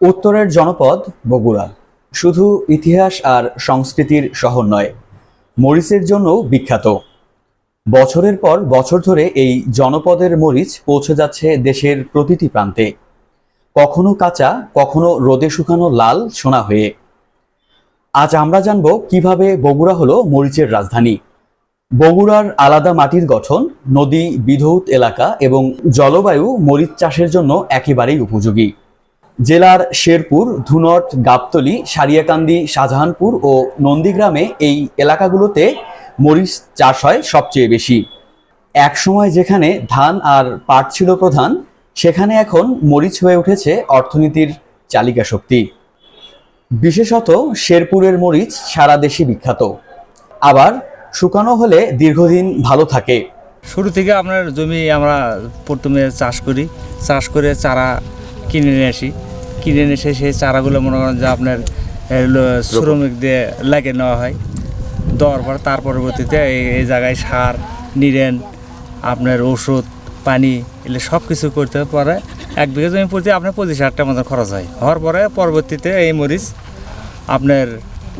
উত্তরের জনপদ বগুড়া। শুধু ইতিহাস আর সংস্কৃতির শহর নয়, মরিচের জন্যও বিখ্যাত। বছরের পর বছর ধরে এই জনপদের মরিচ পৌঁছে যাচ্ছে দেশের প্রতিটি প্রান্তে। কখনো কাঁচা, কখনো রোদে শুকানো লাল সোনা হয়ে। আজ আমরা জানব কীভাবে বগুড়া হলো মরিচের রাজধানী। বগুড়ার আলাদা মাটির গঠন, নদী বিধৌত এলাকা এবং জলবায়ু মরিচ চাষের জন্য একেবারেই উপযোগী। জেলার শেরপুর, ধুনট, গাবতলী, সারিয়াকান্দি, শাহজাহানপুর ও নন্দীগ্রামে এই এলাকাগুলোতে মরিচ চাষ হয় সবচেয়ে বেশি। একসময় যেখানে ধান আর পাট ছিল প্রধান, সেখানে এখন মরিচ হয়ে উঠেছে অর্থনীতির চালিকা শক্তি। বিশেষত শেরপুরের মরিচ সারা দেশে বিখ্যাত। আবার শুকানো হলে দীর্ঘদিন ভালো থাকে। শুরু থেকে আপনার জমি আমরা প্রথমে চাষ করি। চাষ করে চারা কিনে নিয়ে আসি। কিনে নিয়ে এসে সেই চারাগুলো মনে করেন যে আপনার শ্রমিক দিয়ে লাগিয়ে নেওয়া হয়। দেওয়ার পর তার পরবর্তীতে এই জায়গায় সার, নিরেন, আপনার ওষুধ, পানি এগুলো সব কিছু করতে পরে এক বিঘা জমি প্রতি আপনার পঁচিশ হাজার টাকা মতো খরচ হয়। হওয়ার পরে পরবর্তীতে এই মরিচ আপনার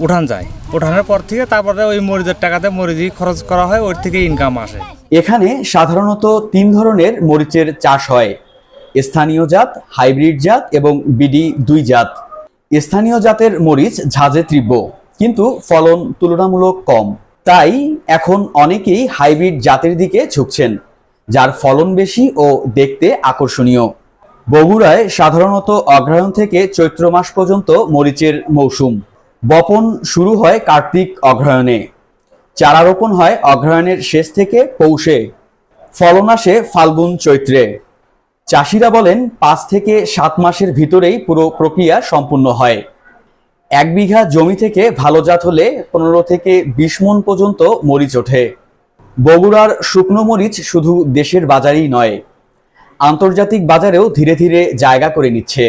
উঠান যায়। উঠানোর পর থেকে তারপরে ওই মরিচের টাকাতে মরিচই খরচ করা হয়, ওর থেকে ইনকাম আসে। এখানে সাধারণত তিন ধরনের মরিচের চাষ হয়। স্থানীয় জাত, হাইব্রিড জাত এবং বিডি দুই জাত। স্থানীয় জাতের মরিচ ঝাঁজে তীব্র, কিন্তু ফলন তুলনামূলক কম। তাই এখন অনেকেই হাইব্রিড জাতের দিকে ঝুঁকছেন, যার ফলন বেশি ও দেখতে আকর্ষণীয়। বগুড়ায় সাধারণত অগ্রহায়ণ থেকে চৈত্র মাস পর্যন্ত মরিচের মৌসুম। বপন শুরু হয় কার্তিক অগ্রহায়ণে। চারা রোপণ হয় অগ্রহায়ণের শেষ থেকে পৌষে। ফলন আসে ফাল্গুন চৈত্রে। চাষিরা বলেন, পাঁচ থেকে সাত মাসের ভিতরেই পুরো প্রক্রিয়া সম্পূর্ণ হয়। এক বিঘা জমি থেকে ভালো জাত হলে পনেরো থেকে বিশ মন পর্যন্ত মরিচ ওঠে। বগুড়ার শুকনো মরিচ শুধু দেশের বাজারেই নয়, আন্তর্জাতিক বাজারেও ধীরে ধীরে জায়গা করে নিচ্ছে।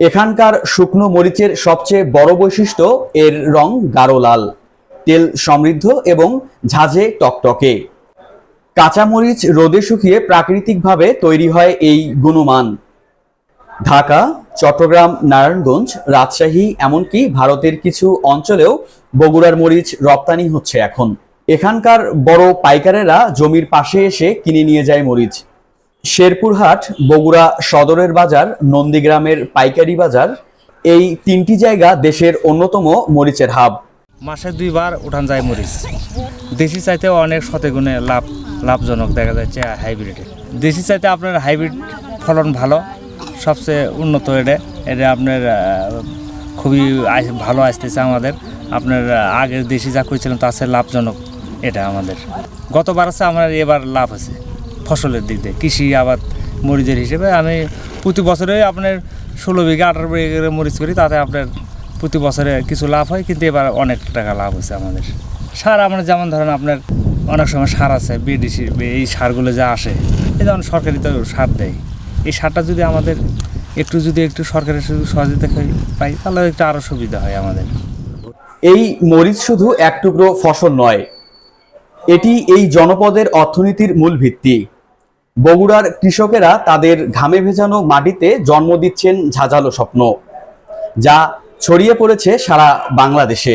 এখানকার শুকনো মরিচের সবচেয়ে বড় বৈশিষ্ট্য, এর রং গাঢ় লাল, তেল সমৃদ্ধ এবং ঝাঁঝে টকটকে। কাঁচামরিচ রোদে শুকিয়ে প্রাকৃতিকভাবে তৈরি হয় এই গুণমান। ঢাকা, চট্টগ্রাম, নারায়ণগঞ্জ, রাজশাহী, এমনকি ভারতের কিছু অঞ্চলেও বগুড়ার মরিচ রপ্তানি হচ্ছে এখন। এখানকার বড় পাইকারেরা জমির পাশে এসে কিনে নিয়ে যায় মরিচ। শেরপুরহাট, বগুড়া সদরের বাজার, নন্দীগ্রামের পাইকারি বাজার, এই তিনটি জায়গা দেশের অন্যতম মরিচের হাব। মাসে দুইবার উঠান যায় মরিচ। দেশি চাইতে অনেক শতগুণে লাভ, লাভজনক দেখা যাচ্ছে হাইব্রিডে। দেশি চাইতে আপনার হাইব্রিড ফলন ভালো, সবচেয়ে উন্নত এটা। এটা আপনার খুবই ভালো আসতেছে আমাদের। আপনার আগের দেশি যা করেছিলাম তার চেয়ে লাভজনক এটা আমাদের। গতবার আছে, আমার এবার লাভ আছে ফসলের দিক দিয়ে। কৃষি আবাদ মরিচের হিসেবে আমি প্রতি বছরে আপনার ষোলো বিঘা, আঠারো বিঘা মরিচ করি, তাতে আপনার প্রতি বছরে কিছু লাভ হয়, কিন্তু এবার অনেক টাকা লাভ হয়েছে আমাদের। সার আমরা যেমন ধরেন আপনার অনেক সময় সার আছে বিডিসি এই সারগুলো যা আসে, এই যেমন সরকারি তো সার দেয়। এই সারটা যদি আমাদের একটু যদি একটু সরকারের শুধু সহযোগিতা পাই, তাহলে একটু আরও সুবিধা হয় আমাদের। এই মরিচ শুধু এক টুকরো ফসল নয়, এটি এই জনপদের অর্থনীতির মূল ভিত্তি। বগুড়ার কৃষকেরা তাদের ঘামে ভেজানো মাটিতে জন্ম দিচ্ছেন ঝাঁঝালো স্বপ্ন, যা ছড়িয়ে পড়েছে সারা বাংলাদেশে।